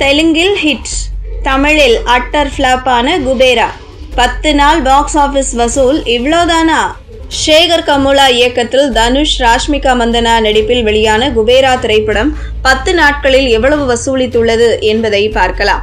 தெலுங்கில் ஹிட் தமிழில் அட்டர் ஃப்ளாப்பான குபேரா. பத்து நாள் பாக்ஸ் ஆஃபீஸ் வசூல் இவ்வளோதானா? ஷேகர் கமுலா இயக்கத்தில் தனுஷ் ராஷ்மிகா மந்தனா நடிப்பில் வெளியான குபேரா திரைப்படம் பத்து நாட்களில் எவ்வளவு வசூலித்துள்ளது என்பதை பார்க்கலாம்.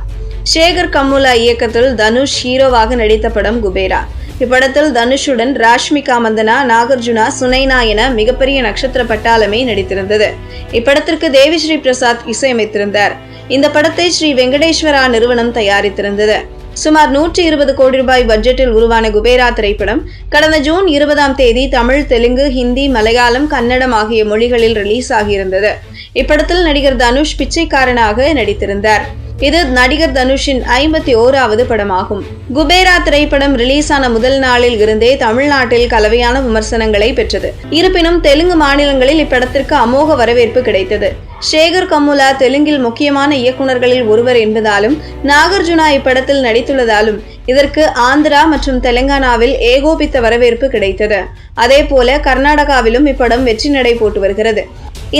ஷேகர் கமுலா இயக்கத்தில் தனுஷ் ஹீரோவாக நடித்த படம் குபேரா. இப்படத்தில் தனுஷுடன் ராஷ்மிகா மந்தனா நாகார்ஜுனா சுனைனா என மிகப்பெரிய நட்சத்திர பட்டாளமே நடித்திருந்தது. இப்படத்திற்கு தேவிஸ்ரீ பிரசாத் இசையமைத்திருந்தார். இந்த படத்தை ஸ்ரீ வெங்கடேஸ்வரா நிறுவனம் தயாரித்திருந்தது. சுமார் நூற்றி இருபது கோடி ரூபாய் பட்ஜெட்டில் உருவான குபேரா திரைப்படம் கடந்த ஜூன் இருபதாம் தேதி தமிழ் தெலுங்கு ஹிந்தி மலையாளம் கன்னடம் ஆகிய மொழிகளில் ரிலீஸ் ஆகியிருந்தது. இப்படத்தில் நடிகர் தனுஷ் பிச்சைக்காரனாக நடித்திருந்தார். இது நடிகர் தனுஷின் ஐம்பத்தி ஓராவது படமாகும். குபேரா திரைப்படம் ரிலீஸ் ஆன முதல் நாளில் இருந்தே தமிழ்நாட்டில் கலவையான விமர்சனங்களை பெற்றது. இருப்பினும் தெலுங்கு மாநிலங்களில் இப்படத்திற்கு அமோக வரவேற்பு கிடைத்தது. ஷேகர் கமுலா தெலுங்கில் முக்கியமான இயக்குநர்களில் ஒருவர் என்பதாலும் நாகார்ஜுனா இப்படத்தில் நடித்துள்ளதாலும் இதற்கு ஆந்திரா மற்றும் தெலுங்கானாவில் ஏகோபித்த வரவேற்பு கிடைத்தது. அதேபோல கர்நாடகாவிலும் இப்படம் வெற்றி நடை போட்டு வருகிறது.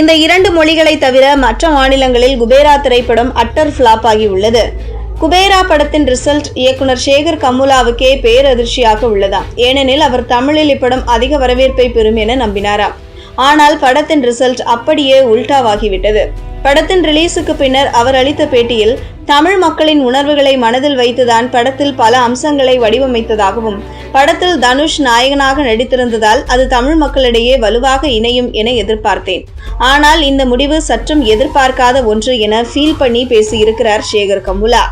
இந்த இரண்டு மொழிகளை தவிர மற்ற மாநிலங்களில் குபேரா திரைப்படம் அட்டர் ஃபிளாப் ஆகியுள்ளது. குபேரா படத்தின் ரிசல்ட் இயக்குனர் சேகர் கமுலாவுக்கே பேரதிர்ச்சியாக உள்ளதாம். ஏனெனில் அவர் தமிழில் இப்படம் அதிக வரவேற்பை பெறும் என நம்பினாராம். ஆனால் படத்தின் ரிசல்ட் அப்படியே உல்டாவாகிவிட்டது. படத்தின் ரிலீஸுக்கு பின்னர் அவர் அளித்த பேட்டியில் தமிழ் மக்களின் உணர்வுகளை மனதில் வைத்துதான் படத்தில் பல அம்சங்களை வடிவமைத்ததாகவும் படத்தில் தனுஷ் நாயகனாக நடித்திருந்ததால் அது தமிழ் மக்களிடையே வலுவாக இணையும் என எதிர்பார்த்தேன். ஆனால் இந்த முடிவு சற்றும் எதிர்பார்க்காத ஒன்று என ஃபீல் பண்ணி பேசியிருக்கிறார் சேகர் கமுலா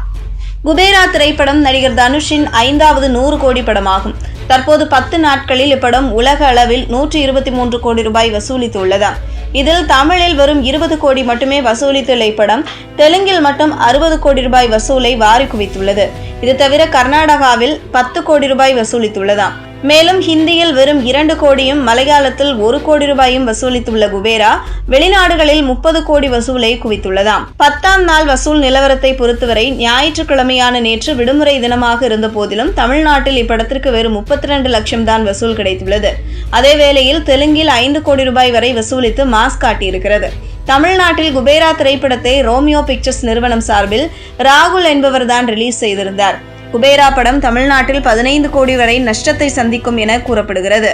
குபேரா திரைப்படம் நடிகர் தனுஷின் ஐந்தாவது நூறு கோடி படமாகும். தற்போது பத்து நாட்களில் இப்படம் உலக அளவில் நூற்றி இருபத்தி மூன்று கோடி ரூபாய் வசூலித்துள்ளதாம் இதில் தமிழில் வெறும் இருபது கோடி மட்டுமே வசூலித்துள்ள இப்படம் தெலுங்கில் மட்டும் அறுபது கோடி ரூபாய் வசூலை வாரி குவித்துள்ளது இது தவிர கர்நாடகாவில் பத்து கோடி ரூபாய் வசூலித்துள்ளதாம். மேலும் ஹிந்தியில் வெறும் இரண்டு கோடியும் மலையாளத்தில் ஒரு கோடி ரூபாயும் வசூலித்துள்ள குபேரா வெளிநாடுகளில் முப்பது கோடி வசூலை குவித்துள்ளதாம். பத்தாம் நாள் வசூல் நிலவரத்தை பொறுத்தவரை ஞாயிற்றுக்கிழமையான நேற்று விடுமுறை தினமாக இருந்த போதிலும் தமிழ்நாட்டில் இப்படத்திற்கு வெறும் முப்பத்தி ரெண்டு லட்சம் தான் வசூல் கிடைத்துள்ளது. அதே வேளையில் தெலுங்கில் ஐந்து கோடி ரூபாய் வரை வசூலித்து மாஸ் காட்டியிருக்கிறது. தமிழ்நாட்டில் குபேரா திரைப்படத்தை ரோமியோ பிக்சர்ஸ் நிறுவனம் சார்பில் ராகுல் என்பவர்தான் ரிலீஸ் செய்திருந்தார். குபேரா படம் தமிழ்நாட்டில் பதினைந்து கோடி வரை நஷ்டத்தை சந்திக்கும் என கூறப்படுகிறது.